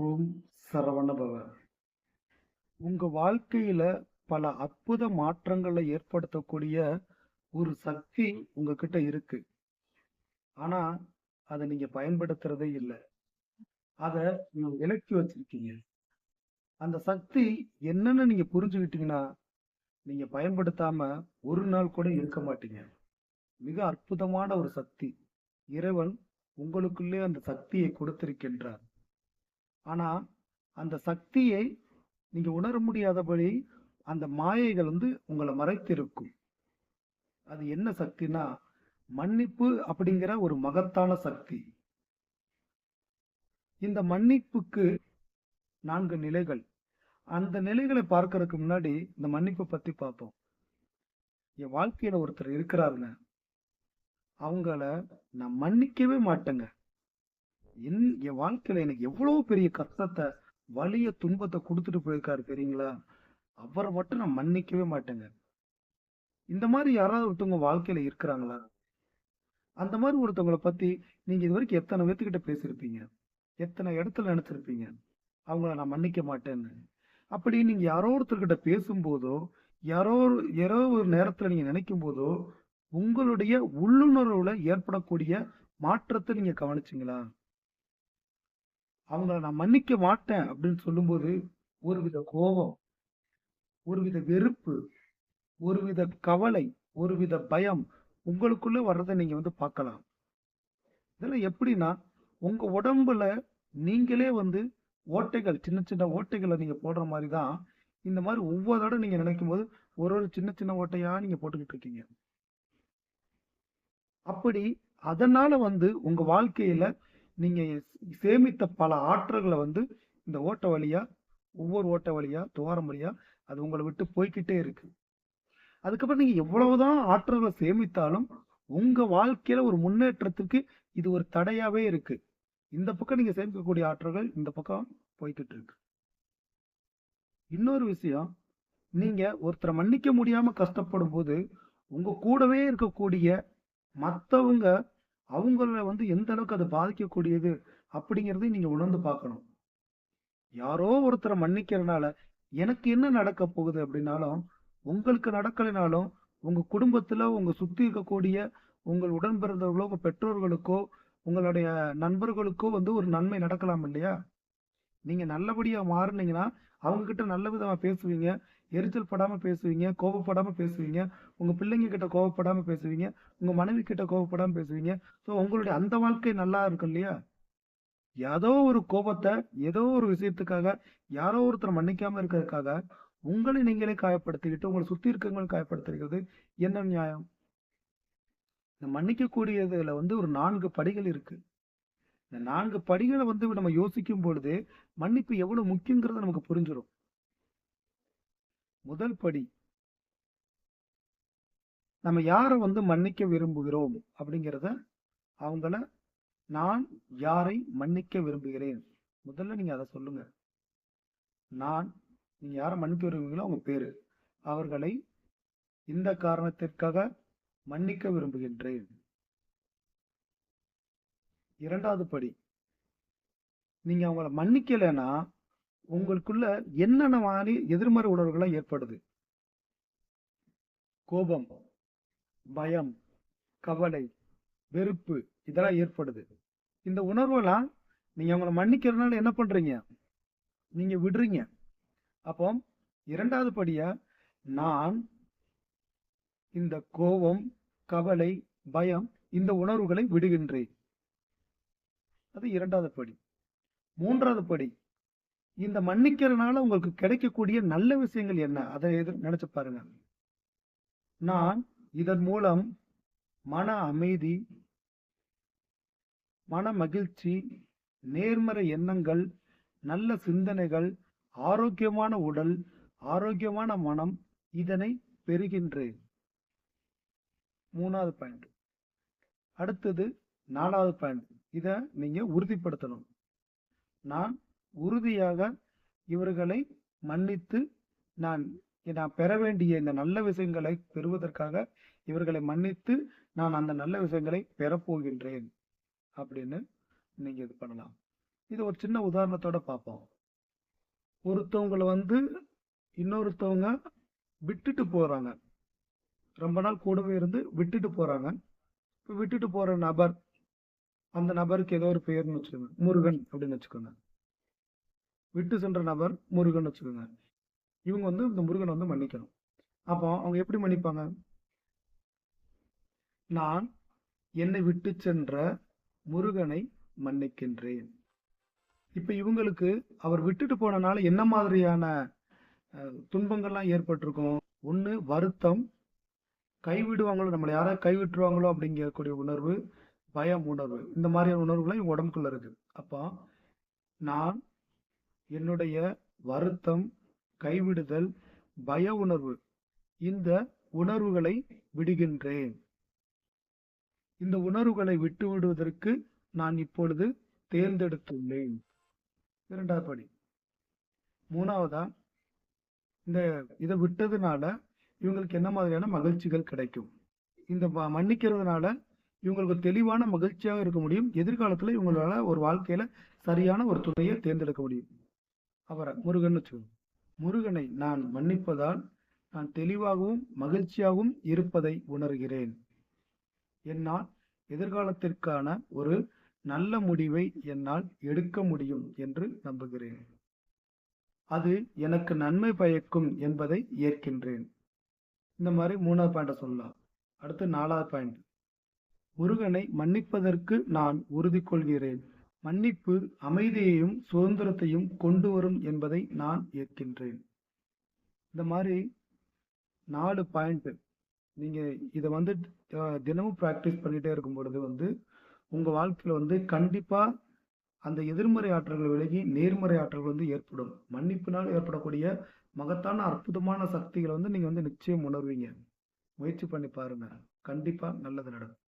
ஓம் சரவணபவ. உங்கள் வாழ்க்கையில் பல அற்புத மாற்றங்களை ஏற்படுத்தக்கூடிய ஒரு சக்தி உங்ககிட்ட இருக்கு. ஆனால் அதை நீங்கள் பயன்படுத்துறதே இல்லை. அதை நீங்கள் விலக்கி வச்சிருக்கீங்க. அந்த சக்தி என்னன்னு நீங்கள் புரிஞ்சுக்கிட்டீங்கன்னா நீங்கள் பயன்படுத்தாம ஒரு நாள் கூட இருக்க மாட்டீங்க. மிக அற்புதமான ஒரு சக்தி. இறைவன் உங்களுக்குள்ளே அந்த சக்தியை கொடுத்திருக்கின்றார். ஆனால் அந்த சக்தியை நீங்கள் உணர முடியாதபடி அந்த மாயைகள் வந்து உங்களை மறைத்திருக்கும். அது என்ன சக்தினா மன்னிப்பு அப்படிங்கிற ஒரு மகத்தான சக்தி. இந்த மன்னிப்புக்கு நான்கு நிலைகள். அந்த நிலைகளை பார்க்கறதுக்கு முன்னாடி இந்த மன்னிப்பை பத்தி பார்ப்போம். என் வாழ்க்கையில ஒருத்தர் இருக்கிறாருங்க. அவங்கள நான் மன்னிக்கவே மாட்டேங்க. என் என் வாழ்க்கையில எனக்கு எவ்வளவு பெரிய கஷ்டத்தை வலிய துன்பத்தை கொடுத்துட்டு போயிருக்காரு தெரியுங்களா? அவரை மட்டும் நான் மன்னிக்கவே மாட்டேங்க. இந்த மாதிரி யாராவது ஒருத்தவங்க வாழ்க்கையில இருக்கிறாங்களா? அந்த மாதிரி ஒருத்தவங்களை பத்தி நீங்க இது வரைக்கும் எத்தனை பேர்த்துக்கிட்ட பேசியிருப்பீங்க? எத்தனை இடத்துல நினைச்சிருப்பீங்க? அவங்கள நான் மன்னிக்க மாட்டேன்னு. அப்படி நீங்க யாரோ ஒருத்தர்கிட்ட பேசும்போதோ யாரோ ஒரு- யாரோ ஒரு நேரத்துல நீங்க நினைக்கும் போதோ உங்களுடைய உள்ளுணர்வுல ஏற்படக்கூடிய மாற்றத்தை நீங்க கவனிச்சிங்களா? அவங்கள நான் மன்னிக்க மாட்டேன் அப்படின்னு சொல்லும்போது ஒருவித கோபம் ஒருவித வெறுப்பு ஒருவித கவலை ஒருவித பயம் உங்களுக்குள்ள வர்றதை நீங்க வந்து பார்க்கலாம். இதெல்லாம் எப்படின்னா உங்க உடம்புல நீங்களே வந்து ஓட்டைகள் சின்ன சின்ன ஓட்டைகளை நீங்க போடுற மாதிரி தான் இந்த மாதிரி ஒவ்வொரு தடவை நீங்க நினைக்கும் போது ஒரு ஒரு சின்ன சின்ன ஓட்டையா நீங்க போட்டுக்கிட்டு இருக்கீங்க. அப்படி அதனால வந்து உங்க வாழ்க்கையில நீங்க சேமித்த பல ஆற்றல்களை வந்து இந்த ஓட்ட வழியா ஒவ்வொரு ஓட்ட வழியா துவாரம் வழியா அது உங்களை விட்டு போய்கிட்டே இருக்கு. அதுக்கப்புறம் நீங்க எவ்வளவுதான் ஆற்றல்களை சேமித்தாலும் உங்க வாழ்க்கையில ஒரு முன்னேற்றத்துக்கு இது ஒரு தடையாவே இருக்கு. இந்த பக்கம் நீங்க சேமிக்கக்கூடிய ஆற்றல்கள் இந்த பக்கம் போய்கிட்டு இருக்கு. இன்னொரு விஷயம் நீங்க ஒருத்தரை மன்னிக்க முடியாம கஷ்டப்படும் போது உங்க கூடவே இருக்கக்கூடிய மற்றவங்க அவங்கள வந்து எந்த அளவுக்கு அது பாதிக்கக்கூடியது அப்படிங்கிறத நீங்க உணர்ந்து பார்க்கணும். யாரோ ஒருத்தரை மன்னிக்கிறனால எனக்கு என்ன நடக்க போகுது அப்படின்னாலும் உங்களுக்கு நடக்கலைனாலும் உங்க குடும்பத்துல உங்க சுத்தி இருக்கக்கூடிய உங்கள் உடன் பிறந்தவர்களோ உங்க பெற்றோர்களுக்கோ உங்களுடைய நண்பர்களுக்கோ வந்து ஒரு நன்மை நடக்கலாம் இல்லையா? நீங்க நல்லபடியா மாறுனீங்கன்னா அவங்க கிட்ட நல்ல விதமா பேசுவீங்க. எரிச்சல் படாமல் பேசுவீங்க கோபப்படாமல் பேசுவீங்க உங்கள் பிள்ளைங்க கிட்ட கோபப்படாமல் பேசுவீங்க உங்கள் மனைவி கிட்ட கோபப்படாமல் பேசுவீங்க. ஸோ உங்களுடைய அந்த வாழ்க்கை நல்லா இருக்கும் இல்லையா? ஏதோ ஒரு கோபத்தை ஏதோ ஒரு விஷயத்துக்காக யாரோ ஒருத்தர் மன்னிக்காமல் இருக்கிறதுக்காக உங்களை நீங்களே காயப்படுத்திக்கிட்டு உங்களை சுற்றி இருக்கவங்களை காயப்படுத்திருக்கிறது என்ன நியாயம்? இந்த மன்னிக்கக்கூடியதுல வந்து ஒரு நான்கு படிகள் இருக்கு. இந்த நான்கு படிகளை வந்து நம்ம யோசிக்கும் பொழுது மன்னிப்பு எவ்வளவு முக்கியங்கிறது நமக்கு புரிஞ்சிடும் முதல் படி நம்ம யாரை வந்து மன்னிக்க விரும்புகிறோம் அப்படிங்கிறத அவங்கள நான் யாரை மன்னிக்க விரும்புகிறேன்? முதல்ல நீங்க அதை சொல்லுங்க. நான் நீங்க யாரை மன்னிக்க விரும்புகிறீங்களோ அவங்க பேரு. அவர்களை இந்த காரணத்திற்காக மன்னிக்க விரும்புகின்றேன். இரண்டாவது படி நீங்க அவங்கள மன்னிக்கலைன்னா உங்களுக்குள்ள என்னென்ன மாதிரி எதிர்மறை உணர்வுகள்லாம் ஏற்படுது? கோபம் பயம் கவலை வெறுப்பு இதெல்லாம் ஏற்படுது. இந்த உணர்வெல்லாம் நீங்க அவங்கள மன்னிக்கிறதுனால என்ன பண்றீங்க? நீங்க விடுறீங்க. அப்போ இரண்டாவது படியா நான் இந்த கோபம் கவலை பயம் இந்த உணர்வுகளை விடுகின்றேன். அது இரண்டாவது படி. மூன்றாவது படி இந்த மன்னிக்கிறதுனால உங்களுக்கு கிடைக்கக்கூடிய நல்ல விஷயங்கள் என்ன? அதை எதிர் நினைச்சு பாருங்க. நான் இதன் மூலம் மன அமைதி மன மகிழ்ச்சி நேர்மறை எண்ணங்கள் நல்ல சிந்தனைகள் ஆரோக்கியமான உடல் ஆரோக்கியமான மனம் இதனை பெறுகின்றேன். மூணாவது பாயிண்ட் அடுத்தது நாலாவது பாயிண்ட் இதை நீங்க உறுதிப்படுத்தணும். நான் உறுதியாக இவர்களை மன்னித்து நான் நான் பெற வேண்டிய இந்த நல்ல விஷயங்களை பெறுவதற்காக இவர்களை மன்னித்து நான் அந்த நல்ல விஷயங்களை பெறப்போகின்றேன் அப்படின்னு நீங்க இது பண்ணலாம். இது ஒரு சின்ன உதாரணத்தோட பார்ப்போம். ஒருத்தவங்கள வந்து இன்னொருத்தவங்க விட்டுட்டு போறாங்க. ரொம்ப நாள் கூடவே இருந்து விட்டுட்டு போறாங்க. இப்போ விட்டுட்டு போற நபர் அந்த நபருக்கு ஏதோ ஒரு பெயர்னு வச்சுக்கோங்க. முருகன் அப்படின்னு வச்சுக்கோங்க. விட்டு சென்ற நபர் முருகன் வச்சுக்கோங்க. இவங்க வந்து இந்த முருகனை வந்து மன்னிக்கணும். அப்போ அவங்க எப்படி மன்னிப்பாங்க? நான் என்னை விட்டு சென்ற முருகனை மன்னிக்கின்றேன். இப்ப இவங்களுக்கு அவர் விட்டுட்டு போனனால என்ன மாதிரியான துன்பங்கள்லாம் ஏற்பட்டிருக்கும்? ஒண்ணு வருத்தம். கைவிடுவாங்களோ? நம்மளை யாராவது கைவிட்டுருவாங்களோ? அப்படிங்கக்கூடிய உணர்வு பயம் உணர்வு. இந்த மாதிரியான உணர்வுலாம் இவங்க உடம்புக்குள்ள இருக்கு. அப்போ நான் என்னுடைய வருத்தம் கைவிடுதல் பய உணர்வு. இந்த உணர்வுகளை விடுகின்றேன். இந்த உணர்வுகளை விட்டு விடுவதற்கு நான் இப்பொழுது தேர்ந்தெடுத்துள்ளேன். இரண்டாவது படி. மூணாவதா? இந்த இதை விட்டதுனால இவங்களுக்கு என்ன மாதிரியான மகிழ்ச்சிகள் கிடைக்கும்? இந்த மன்னிக்கிறதுனால இவங்களுக்கு தெளிவான மகிழ்ச்சியாக இருக்க முடியும். எதிர்காலத்துல இவங்களால ஒரு வாழ்க்கையில சரியான ஒரு துணையை தேர்ந்தெடுக்க முடியும். அவரை முருகன் சொல்லுவோம் முருகனை நான் மன்னிப்பதால் நான் தெளிவாகவும் மகிழ்ச்சியாகவும் இருப்பதை உணர்கிறேன். என்னால் எதிர்காலத்திற்கான ஒரு நல்ல முடிவை என்னால் எடுக்க முடியும் என்று நம்புகிறேன். அது எனக்கு நன்மை பயக்கும் என்பதை ஏற்கின்றேன். இந்த மாதிரி மூணாவது பாயிண்ட சொல்லலாம். அடுத்து நாலாவது பாயிண்ட் முருகனை மன்னிப்பதற்கு நான் உறுதி கொள்கிறேன் மன்னிப்பு அமைதியையும் சுதந்திரத்தையும் கொண்டு வரும் என்பதை நான் ஏற்கின்றேன். இந்த மாதிரி நாலு பாயிண்ட் நீங்க இதை வந்து தினமும் ப்ராக்டிஸ் பண்ணிட்டே இருக்கும் பொழுது வந்து உங்க வாழ்க்கையில வந்து கண்டிப்பா அந்த எதிர்மறை ஆற்றல்கள் விலகி நேர்மறை ஆற்றல்கள் வந்து ஏற்படும். மன்னிப்பினால் ஏற்படக்கூடிய மகத்தான அற்புதமான சக்திகளை வந்து நீங்க வந்து நிச்சயம் உணர்வீங்க. முயற்சி பண்ணி பாருங்க. கண்டிப்பா நல்லது நடக்கும்.